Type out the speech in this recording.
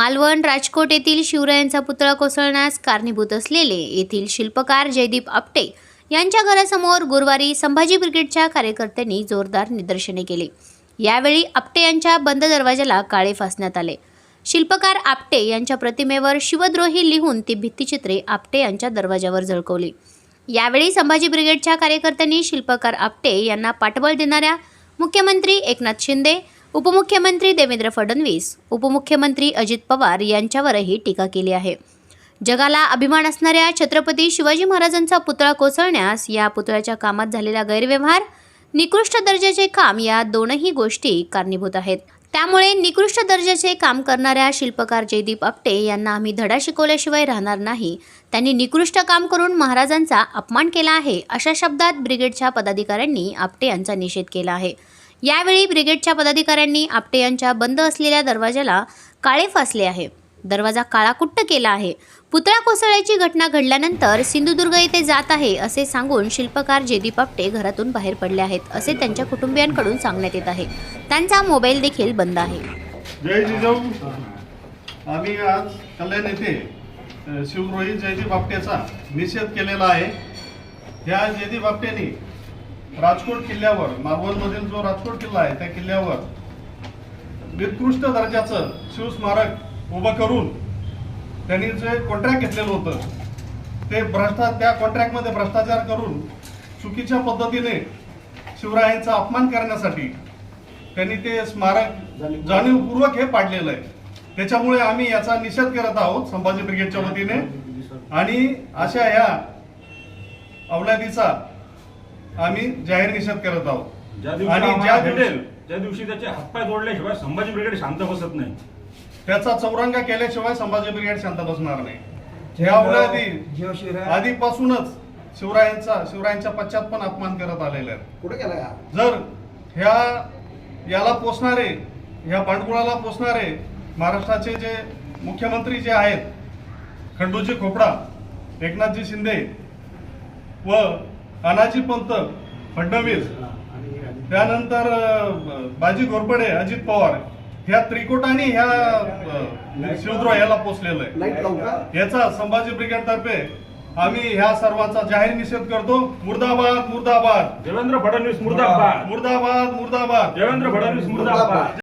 मालवण राजकोट येथील शिवरायांचा पुतळा कोसळण्यास कारणीभूत असलेले येथील शिल्पकार जयदीप आपटे यांच्या घरासमोर गुरुवारी संभाजी ब्रिगेडच्या कार्यकर्त्यांनी जोरदार निदर्शने केली. यावेळी आपटे यांच्या बंद दरवाजाला काळे फासण्यात आले. शिल्पकार आपटे यांच्या प्रतिमेवर शिवद्रोही लिहून ती भित्तिचित्रे आपटे यांच्या दरवाजावर झळकवली. यावेळी संभाजी ब्रिगेडच्या कार्यकर्त्यांनी शिल्पकार आपटे यांना पाठबळ देणाऱ्या मुख्यमंत्री एकनाथ शिंदे उपमुख्यमंत्री देवेंद्र फडणवीस उपमुख्यमंत्री अजित पवार यांच्यावरही टीका केली आहे. जगाला अभिमान असणाऱ्या छत्रपती शिवाजी महाराजांचा पुतळा कोसळण्यास या पुतळ्याच्या कामात झालेला गैरव्यवहार निकृष्ट दर्जाचे काम या दोनही गोष्टी कारणीभूत आहेत. त्यामुळे निकृष्ट दर्जाचे काम करणाऱ्या शिल्पकार जयदीप आपटे यांना आम्ही धडा शिकवल्याशिवाय राहणार नाही. त्यांनी निकृष्ट काम करून महाराजांचा अपमान केला आहे अशा शब्दात ब्रिगेडच्या पदाधिकाऱ्यांनी आपटे यांचा निषेध केला आहे. यावेळी ब्रिगेडच्या पदाधिकाऱ्यांनी आपटे यांच्या बंद असलेल्या दरवाजाला काळे फासले आहे. दरवाजा काळाकुट्ट केला आहे. पुतळा कोसळ्याची घटना घडल्यानंतर सिंधुदुर्ग येथे जात आहे असे सांगून शिल्पकार जयदीप आपटे घरातून बाहेर पडले आहेत असे त्यांच्या कुटुंबियांकडून सांगण्यात येत आहे. त्यांचा मोबाईल देखील बंद आहे. जय जिजाऊ. आम्ही आज कल्याण येथे शिवरोही जयदीप आपटेचा निषेध केलेला आहे. ह्या जयदीप आपटेने राजकोट किल्ल्यावर मालवणमधील जो राजकोट किल्ला आहे त्या किल्ल्यावर निकृष्ट दर्जाचं शिवस्मारक उभं करून त्यांनी जे कॉन्ट्रॅक्ट घेतलेलं होतं ते भ्रष्टा त्या कॉन्ट्रॅक्टमध्ये भ्रष्टाचार करून चुकीच्या पद्धतीने शिवरायांचा अपमान करण्यासाठी त्यांनी ते स्मारक जाणीवपूर्वक हे पाडलेलं आहे. त्याच्यामुळे आम्ही याचा निषेध करत आहोत संभाजी ब्रिगेडच्या वतीने. आणि अशा ह्या अवलादीचा आम्ही जाहीर निषेध करत आहोत. ज्या दिवशी आणि आम्हाला ज्या भेटेल दिवशी त्या दिवशी त्याचे हातपाय तोडल्याशिवाय संभाजी ब्रिगेड शांत बसत नाही. त्याचा चौरंगा केल्याशिवाय संभाजी ब्रिगेड शांत बसणार नाही. जीव शिवराय आधीपासूनच शिवरायांचा शिवरायांच्या पश्चात पण अपमान करत आलेले आहेत. कुठे गेला का जर ह्या याला पोचणारे ह्या भांडकुळाला पोचणारे महाराष्ट्राचे जे मुख्यमंत्री जे आहेत खंडूजी खोपडा एकनाथजी शिंदे व अनाजी पंत फडणवीस. त्यानंतर बाजी घोरपडे अजित पवार. ह्या त्रिकोटाने ह्या अं, शिवद्रोह याला पोचलेलं आहे. याचा संभाजी ब्रिगेड तर्फे आम्ही ह्या सर्वांचा जाहीर निषेध करतो. मुर्दाबाद मुर्दाबाद. देवेंद्र फडणवीस मुर्दाबाद. मुर्दाबाद मुर्दाबाद. देवेंद्र फडणवीस मुर्दाबाद.